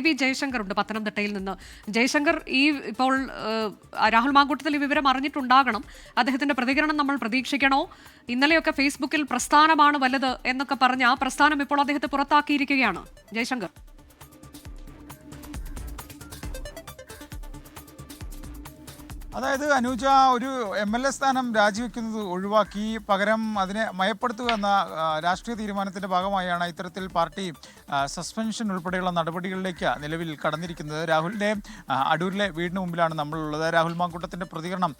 V Jaishankar ഉണ്ട് പത്തനംതിട്ടയിൽ നിന്ന്. ജയശങ്കർ ഈ ഇപ്പോൾ രാഹുൽ മാങ്കൂട്ടത്തിൽ ഈ വിവരം അറിഞ്ഞിട്ടുണ്ടാകണം. അദ്ദേഹത്തിന്റെ പ്രതികരണം നമ്മൾ പ്രതീക്ഷിക്കണോ? ഇന്നലെയൊക്കെ ഫേസ്ബുക്കിൽ പ്രസ്ഥാനമാണ് വലുത് എന്നൊക്കെ പറഞ്ഞ് ആ പ്രസ്ഥാനം ഇപ്പോൾ അദ്ദേഹത്തെ പുറത്താക്കിയിരിക്കുകയാണ്. ജയശങ്കർ. അതായത് അനുജ ഒരു എം എൽ എ സ്ഥാനം രാജിവെക്കുന്നത് ഒഴിവാക്കി പകരം അതിനെ മയപ്പെടുത്തുക എന്ന രാഷ്ട്രീയ തീരുമാനത്തിന്റെ ഭാഗമായാണ് ഇത്തരത്തിൽ പാർട്ടി സസ്പെൻഷൻ ഉൾപ്പെടെയുള്ള നടപടികളിലേക്ക് നിലവിൽ കടന്നിരിക്കുന്നത്. രാഹുലിന്റെ അടൂരിലെ വീടിന് മുമ്പിലാണ് നമ്മളുള്ളത്. രാഹുൽ മാങ്കൂട്ടത്തിന്റെ പ്രതികരണം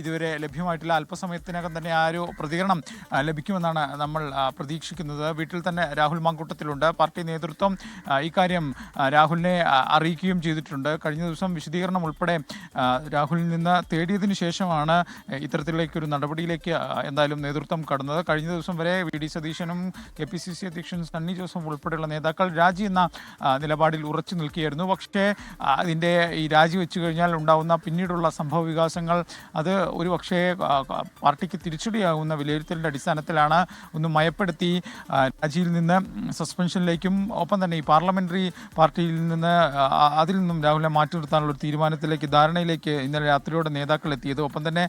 ഇതുവരെ ലഭ്യമായിട്ടില്ല. അല്പസമയത്തിനകം തന്നെ ആ ഒരു പ്രതികരണം ലഭിക്കുമെന്നാണ് നമ്മൾ പ്രതീക്ഷിക്കുന്നത്. വീട്ടിൽ തന്നെ രാഹുൽ മാങ്കൂട്ടത്തിലുണ്ട്. പാർട്ടി നേതൃത്വം ഇക്കാര്യം രാഹുലിനെ അറിയിക്കുകയും ചെയ്തിട്ടുണ്ട്. കഴിഞ്ഞ ദിവസം വിശദീകരണം ഉൾപ്പെടെ രാഹുലിൽ നിന്ന് തേടിയതിനു ശേഷമാണ് ഇത്തരത്തിലേക്ക് ഒരു നടപടിയിലേക്ക് എന്തായാലും നേതൃത്വം കടന്നത്. കഴിഞ്ഞ ദിവസം വരെ വി ഡി സതീശനും കെ പി സി സി അധ്യക്ഷൻ സണ്ണി ജോസഫ് ഉൾപ്പെടെയുള്ള നേതാക്കൾ രാജി എന്ന നിലപാടിൽ ഉറച്ചു നിൽക്കുകയായിരുന്നു. പക്ഷേ അതിന്റെ ഈ രാജി വെച്ചു കഴിഞ്ഞാൽ ഉണ്ടാകുന്ന പിന്നീടുള്ള സംഭവ വികാസങ്ങൾ അത് ഒരു പക്ഷേ പാർട്ടിക്ക് തിരിച്ചടിയാകുന്ന വിലയിരുത്തലിന്റെ അടിസ്ഥാനത്തിലാണ് ഒന്ന് മയപ്പെടുത്തി രാജിയിൽ നിന്ന് സസ്പെൻഷനിലേക്കും ഒപ്പം തന്നെ ഈ പാർലമെന്ററി പാർട്ടിയിൽ നിന്ന് അതിൽ നിന്നും രാഹുലിനെ മാറ്റി നിർത്താനുള്ള ഒരു തീരുമാനത്തിലേക്ക് ധാരണയിലേക്ക് ഇന്നലെ രാത്രിയോടെ നേതാക്കൾ എത്തിയത്. ഒപ്പം തന്നെ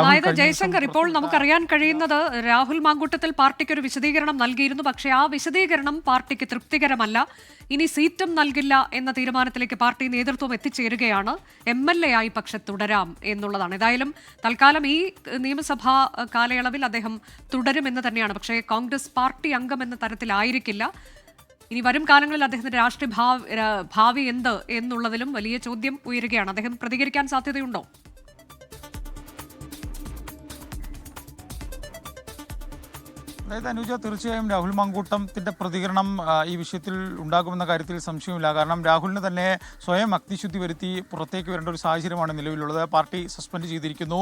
അതായത് ജയശങ്കർ ഇപ്പോൾ നമുക്കറിയാൻ കഴിയുന്നത് രാഹുൽ മാങ്കൂട്ടത്തിൽ പാർട്ടിക്ക് ഒരു വിശദീകരണം നൽകിയിരുന്നു. പക്ഷേ ആ വിശദീകരണം പാർട്ടിക്ക് തൃപ്തികരമല്ല. ഇനി സീറ്റും നൽകില്ല എന്ന തീരുമാനത്തിലേക്ക് പാർട്ടി നേതൃത്വം എത്തിച്ചേരുകയാണ്. എം എൽ എ ആയി പക്ഷെ തുടരാം എന്നുള്ളതാണ്. ഏതായാലും തൽക്കാലം ഈ നിയമസഭാ കാലയളവിൽ അദ്ദേഹം തുടരുമെന്ന് തന്നെയാണ്. പക്ഷേ കോൺഗ്രസ് പാർട്ടി അംഗം എന്ന തരത്തിലായിരിക്കില്ല. ഇനി വരും കാലങ്ങളിൽ അദ്ദേഹത്തിന്റെ രാഷ്ട്രീയ ഭാവി എന്ത് എന്നുള്ളതിലും വലിയ ചോദ്യം ഉയരുകയാണ്. അദ്ദേഹം പ്രതികരിക്കാൻ സാധ്യതയുണ്ടോ? അതായത് അനുജ തീർച്ചയായും രാഹുൽ മങ്കൂട്ടത്തിന്റെ പ്രതികരണം ഈ വിഷയത്തിൽ ഉണ്ടാകുമെന്ന കാര്യത്തിൽ സംശയമില്ല കാരണം രാഹുലിന് തന്നെ സ്വയം അഗ്നിശുദ്ധി വരുത്തി പുറത്തേക്ക് വരേണ്ട ഒരു സാഹചര്യമാണ് നിലവിലുള്ളത്. പാർട്ടി സസ്പെൻഡ് ചെയ്തിരിക്കുന്നു.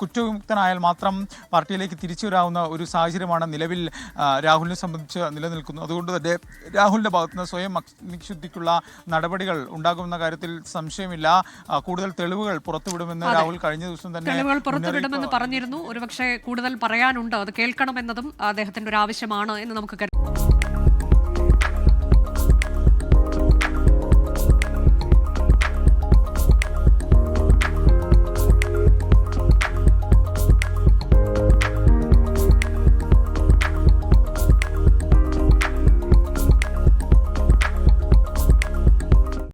കുറ്റവിമുക്തനായാൽ മാത്രം പാർട്ടിയിലേക്ക് തിരിച്ചു വരാവുന്ന ഒരു സാഹചര്യമാണ് നിലവിൽ രാഹുലിനെ സംബന്ധിച്ച് നിലനിൽക്കുന്നു അതുകൊണ്ട് തന്നെ രാഹുലിന്റെ ഭാഗത്തുനിന്ന് സ്വയം അഗ്നിശുദ്ധിക്കുള്ള നടപടികൾ ഉണ്ടാകുമെന്ന കാര്യത്തിൽ സംശയമില്ല. കൂടുതൽ തെളിവുകൾ പുറത്തുവിടുമെന്ന് രാഹുൽ കഴിഞ്ഞ ദിവസം തന്നെ തെളിവുകൾ പുറത്തുവിടുമെന്ന് പറഞ്ഞിരുന്നു. ഒരുപക്ഷെ കൂടുതൽ പറയാനുണ്ടോ. അത് കേൾക്കണമെന്നതും അദ്ദേഹത്തിന്റെ ഒരു ആവശ്യമാണ് എന്ന് നമുക്ക് കരുതാം.